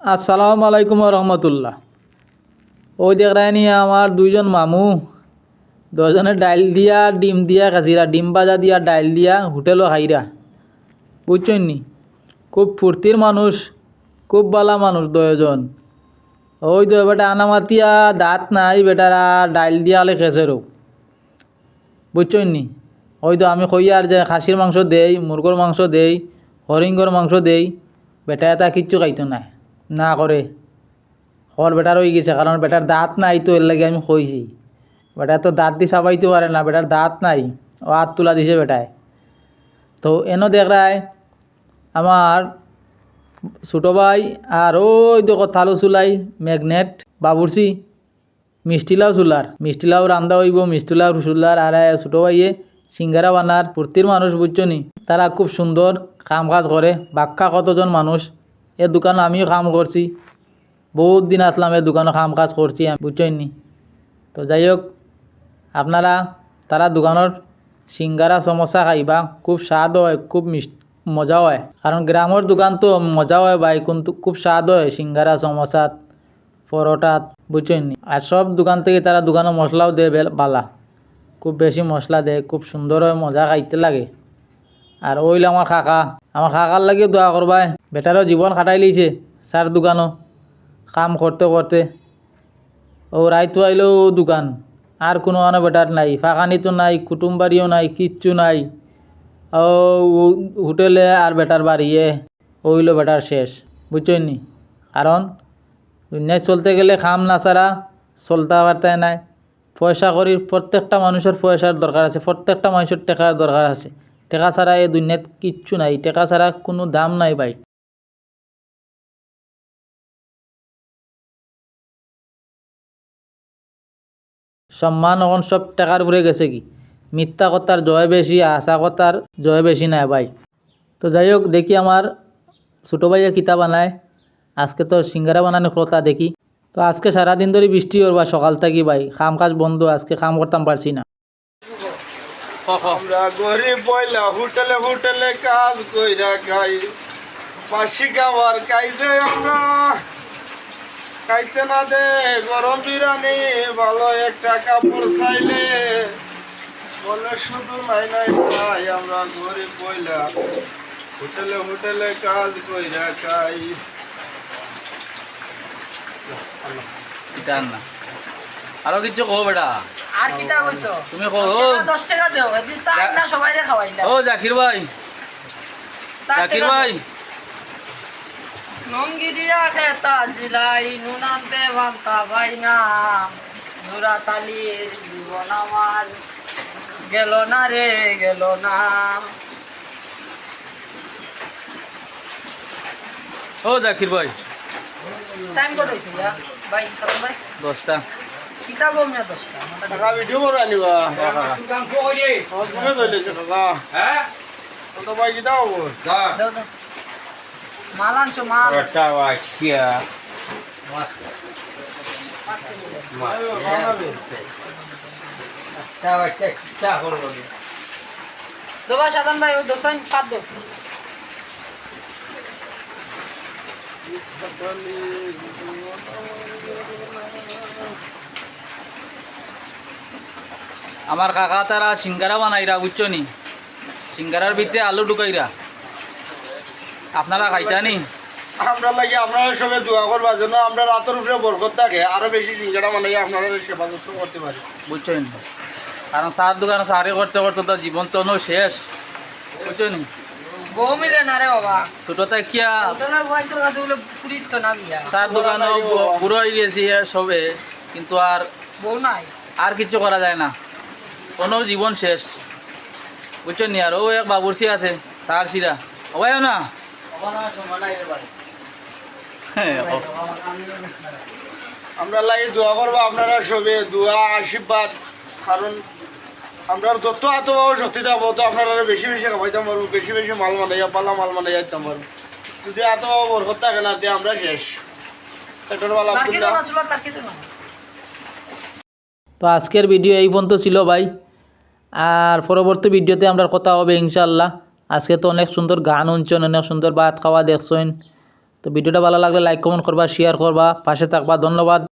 আসসালামু আলাইকুম রহমতুল্লাহ। ওই দেখ রায়নি আমার দুইজন মামু দশজনে ডাইল দিয়া, ডিম দিয়া খাসিরা ডিম ভাজা দিয়া, ডাইল দিয়া হোটেলও খাইরা বুঝছেন নি? খুব ফুর্তির মানুষ, খুব বালা মানুষ দশজন ওই তো বেটা আনামাতিয়া, দাঁত নাই বেটারা, ডাইল দিয়া হলে খেসে রো বুঝছেন নি? ওই তো আমি কই আর যে খাসির মাংস দেই, মুরগোর মাংস দেই হরিঙ্গর মাংস দেই, বেটা এটা কিচ্ছু খাইতো না। না করে। হল বেটার হয়ে গেছে, কারণ বেটার দাঁত নাই তো, এর লাগে আমি কইছি। বেটা তো দাঁত দি চাবাইতে পারে না, বেটার দাঁত নাই, ও হাত তুলা দিছে বেটায়। তো এনো দেখ রায়, আমার ছোটো ভাই আর ওই দেখো থালু চুলাই, ম্যাগনেট বাবুরসি মিষ্টিলাও চুলার। মিষ্টিলাও রান্দা হইব মিষ্টিলাও চুলার আর ছোটো ভাইয়ে সিঙ্গারা বানার, ফুর্তির মানুষ বুঝছ নি? তারা খুব সুন্দর কাম কাজ করে, বাক্কা কতজন মানুষ। এ দোকানে আমিও কাম করছি বহুত দিন আসলাম এ দোকানে কাম কাজ করছি বুঝছেন তো যাই হোক, আপনারা তারা দোকানের সিঙ্গারা সমস্যা খাইবা, খুব স্বাদ হয়, খুব মজা হয়। কারণ গ্রামের দোকান তো মজা হয় ভাই, কিন্তু খুব স্বাদ হয় সিঙ্গারা সমস্যাত পরোটাত বুঝছেন আর সব দোকান থেকে তারা দোকানে মশলাও দেয় বালা। খুব বেশি মশলা দেয় খুব সুন্দর হয়, মজা খাইতে লাগে। আর ওইল আমার কাকা। আমার কাকার লাগিও দোয়া করবাই। বেটারও জীবন খাটাই লিছে সার দোকানও কাম করতে করতে ও রাইতো আইলেও দোকান। আর কোনো আনো বেটার নাই। ফাঁকানি তো নাই কুটুম বাড়িও নাই, কিচ্ছু নাই। ও ও- হোটেলে আর বেটার বাড়িয়ে ওইলো বেটার শেষ। বুঝছেন নি? কারণ দুনিয়ায় চলতে গেলে খাম না ছাড়া চলতে পারতে নাই। পয়সা করি প্রত্যেকটা মানুষের পয়সার দরকার আছে। প্রত্যেকটা মানুষের টাকার দরকার আছে। টাকা ছাড়া এই দুনিয়াত কিচ্ছু নাই, টাকা ছাড়া কোনো দাম নাই ভাই। সম্মান এখন সব টাকার উপরে গেছে কি? মিথ্যা কথার জয় বেশি আশা কথার জয় বেশি নাই ভাই। তো যাই হোক দেখি আমার ছোটো ভাইয়া কিতা বানায় আজকে তো সিঙ্গারা বানানোর কথা দেখি। তো আজকে সারাদিন ধরে বৃষ্টি ওর বা সকাল থাকি ভাই। কাম কাজ বন্ধ, আজকে কাম করতাম পারছি না। আমরা গরিব পয়লা হোটেলে হোটেলে কাজ কইরা খাই। বাসি খাবার খাইছে আমরা। খাইতে না দে গরম বিরিয়ানি ভালো একটা কাপড় চাইলে। বলে শুধু নাই নাই নাই আমরা গরিব পয়লা হোটেলে হোটেলে কাজ কইরা খাই। না। আরও কিছু কো বেটা? আর কিটা কইতো তুমি কো টাকা দশ টাকা দেও না সবাই রে খাওয়াই না ও জাকির ভাই। জাকির ভাই। খেতা জিলাই নুনান্তে ভান্তা ভাই না নুরা তালির জীবন আমার গেল না রে গেল না। ও জাকির ভাই। টাইম কত হয়েছে ভাই ভাই। দশটা। কিতা গম না দশটা টাকা ভিডিও করে আনিবা। তুমি ধরেছে টাকা কত ভাই কিটা হব দাও দাও। মাল আনছো মাল। দোবা সাধান ভাই ও দোসাই সাত দো আমার কাকা তারা সিঙ্গারা বানাইরা বুঝছ নি? সিঙ্গারার ভিতরে আলু ঢুকাইরা। আপনারা খাইতানি আমরা লাগে আপনারা সবে দোয়া করবার জন্য আমরা রাতের উপরে বরকত থাকে আরও বেশি সিঙ্গারা বানাই আপনারা সেবা যত্ন করতে পারি। বুঝছ নি? কারণ সার দোকানে সারে করতে করতে তো জীবন তো নো শেষ। বুঝছ নি? বউ মিলে না রে বাবা। ছোটতে কিয়া? সার বুড়ো হয়ে গেছি সবে কিন্তু আর বউ নাই। আর কিছু করা যায় না। কোনো জীবন শেষ। বুঝছ নি? আর ও এক বাবুরসি আছে তার সিরা ওয়াই না? হ্যাঁ, আমরা লাগে দোয়া করব আপনারা সবে দোয়া আশীর্বাদ কারণ আমরা যত এত শক্তি থাকব তো আপনারা বেশি বেশি খাওয়াইতাম পারব বেশি বেশি মাল বানাইয়া পালা মাল বানাইয়া দিতাম পারব। যদি এত বরকত থাকে না তে আমরা শেষ। কি না তো আজকের ভিডিও এই পর্যন্ত ছিল ভাই। আর পরবর্তী ভিডিওতে আমরা কথা হবে ইনশাল্লাহ আজকে তো অনেক সুন্দর গান শুনছেন, অনেক সুন্দর ভাত খাওয়া দেখছেন। তো ভিডিওটা ভালো লাগলে লাইক কমেন্ট করবা শেয়ার করবা, পাশে থাকবা। ধন্যবাদ।